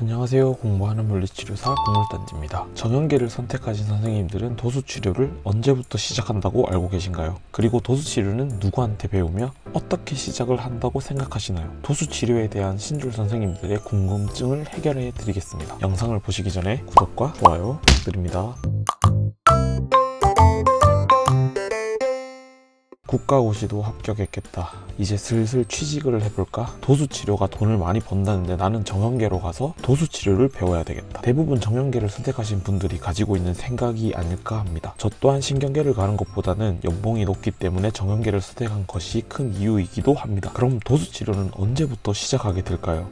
안녕하세요. 공부하는 물리치료사 공물단지입니다. 정형계를 선택하신 선생님들은 도수치료를 언제부터 시작한다고 알고 계신가요? 그리고 도수치료는 누구한테 배우며 어떻게 시작을 한다고 생각하시나요? 도수치료에 대한 신줄 선생님들의 궁금증을 해결해 드리겠습니다. 영상을 보시기 전에 구독과 좋아요 부탁드립니다. 국가고시도 합격했겠다. 이제 슬슬 취직을 해볼까? 도수치료가 돈을 많이 번다는데 나는 정형계로 가서 도수치료를 배워야 되겠다. 대부분 정형계를 선택하신 분들이 가지고 있는 생각이 아닐까 합니다. 저 또한 신경계를 가는 것보다는 연봉이 높기 때문에 정형계를 선택한 것이 큰 이유이기도 합니다. 그럼 도수치료는 언제부터 시작하게 될까요?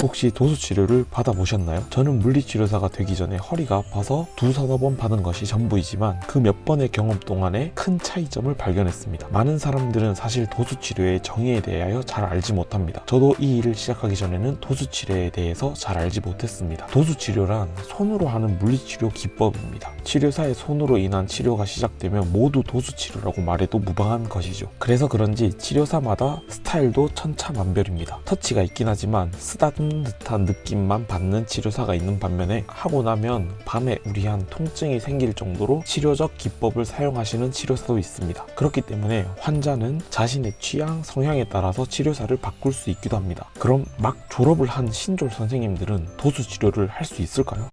혹시 도수치료를 받아보셨나요? 저는 물리치료사가 되기 전에 허리가 아파서 두 서너 번 받은 것이 전부이지만 그 몇 번의 경험 동안에 큰 차이점을 발견했습니다. 많은 사람들은 사실 도수치료의 정의에 대하여 잘 알지 못합니다. 저도 이 일을 시작하기 전에는 도수치료에 대해서 잘 알지 못했습니다. 도수치료란 손으로 하는 물리치료 기법입니다. 치료사의 손으로 인한 치료가 시작되면 모두 도수치료라고 말해도 무방한 것이죠. 그래서 그런지 치료사마다 스타일도 천차만별입니다. 터치가 있긴 하지만 쓰다듬 는 듯한 느낌만 받는 치료사가 있는 반면에 하고 나면 밤에 우리한 통증이 생길 정도로 치료적 기법을 사용하시는 치료사도 있습니다. 그렇기 때문에 환자는 자신의 취향, 성향에 따라서 치료사를 바꿀 수 있기도 합니다. 그럼 막 졸업을 한 신졸 선생님들은 도수 치료를 할 수 있을까요?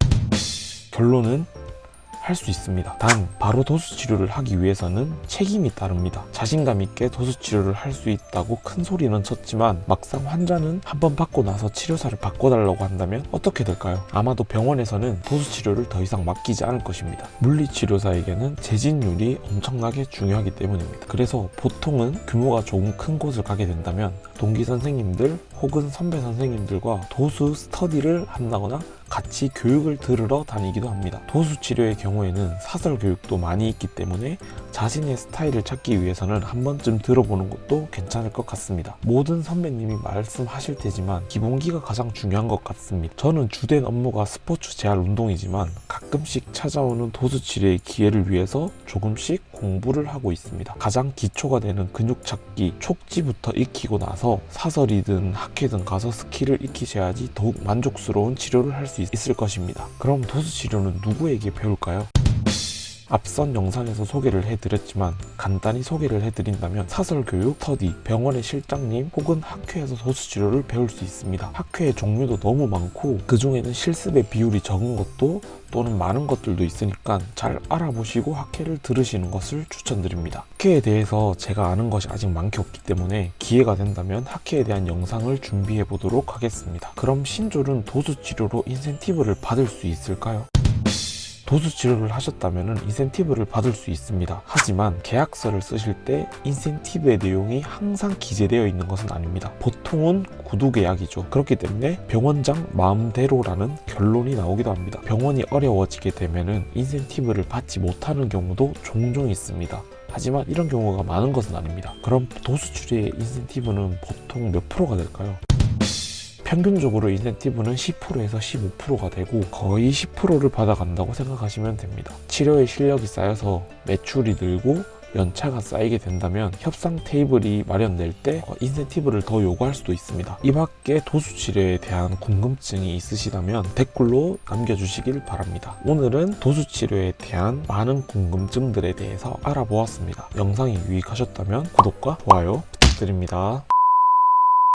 결론은 할 수 있습니다. 단 바로 도수 치료를 하기 위해서는 책임이 따릅니다. 자신감 있게 도수 치료를 할 수 있다고 큰 소리는 쳤지만 막상 환자는 한 번 받고 나서 치료사를 바꿔달라고 한다면 어떻게 될까요? 아마도 병원에서는 도수 치료를 더 이상 맡기지 않을 것입니다. 물리 치료사에게는 재진율이 엄청나게 중요하기 때문입니다. 그래서 보통은 규모가 조금 큰 곳을 가게 된다면 동기 선생님들 혹은 선배 선생님들과 도수 스터디를 한다거나 같이 교육을 들으러 다니기도 합니다. 도수 치료의 경우에는 사설 교육도 많이 있기 때문에 자신의 스타일을 찾기 위해서는 한 번쯤 들어보는 것도 괜찮을 것 같습니다. 모든 선배님이 말씀하실 테지만 기본기가 가장 중요한 것 같습니다. 저는 주된 업무가 스포츠 재활 운동이지만 가끔씩 찾아오는 도수 치료의 기회를 위해서 조금씩 공부를 하고 있습니다. 가장 기초가 되는 근육 찾기 촉지부터 익히고 나서 사설이든 학회든 가서 스킬을 익히셔야지 더욱 만족스러운 치료를 할 수 있을 것입니다. 그럼 도수 치료는 누구에게 배울까요? 앞선 영상에서 소개를 해드렸지만 간단히 소개를 해드린다면 사설교육, 터디, 병원의 실장님 혹은 학회에서 도수치료를 배울 수 있습니다. 학회의 종류도 너무 많고 그 중에는 실습의 비율이 적은 것도 또는 많은 것들도 있으니까 잘 알아보시고 학회를 들으시는 것을 추천드립니다. 학회에 대해서 제가 아는 것이 아직 많게 없기 때문에 기회가 된다면 학회에 대한 영상을 준비해 보도록 하겠습니다. 그럼 신졸은 도수치료로 인센티브를 받을 수 있을까요? 도수 치료를 하셨다면 인센티브를 받을 수 있습니다. 하지만 계약서를 쓰실 때 인센티브의 내용이 항상 기재되어 있는 것은 아닙니다. 보통은 구두 계약이죠. 그렇기 때문에 병원장 마음대로라는 결론이 나오기도 합니다. 병원이 어려워지게 되면 인센티브를 받지 못하는 경우도 종종 있습니다. 하지만 이런 경우가 많은 것은 아닙니다. 그럼 도수 치료의 인센티브는 보통 몇 프로가 될까요? 평균적으로 인센티브는 10%에서 15%가 되고 거의 10%를 받아간다고 생각하시면 됩니다. 치료의 실력이 쌓여서 매출이 늘고 연차가 쌓이게 된다면 협상 테이블이 마련될 때 어, 인센티브를 더 요구할 수도 있습니다. 이 밖에 도수 치료에 대한 궁금증이 있으시다면 댓글로 남겨주시길 바랍니다. 오늘은 도수 치료에 대한 많은 궁금증들에 대해서 알아보았습니다. 영상이 유익하셨다면 구독과 좋아요 부탁드립니다.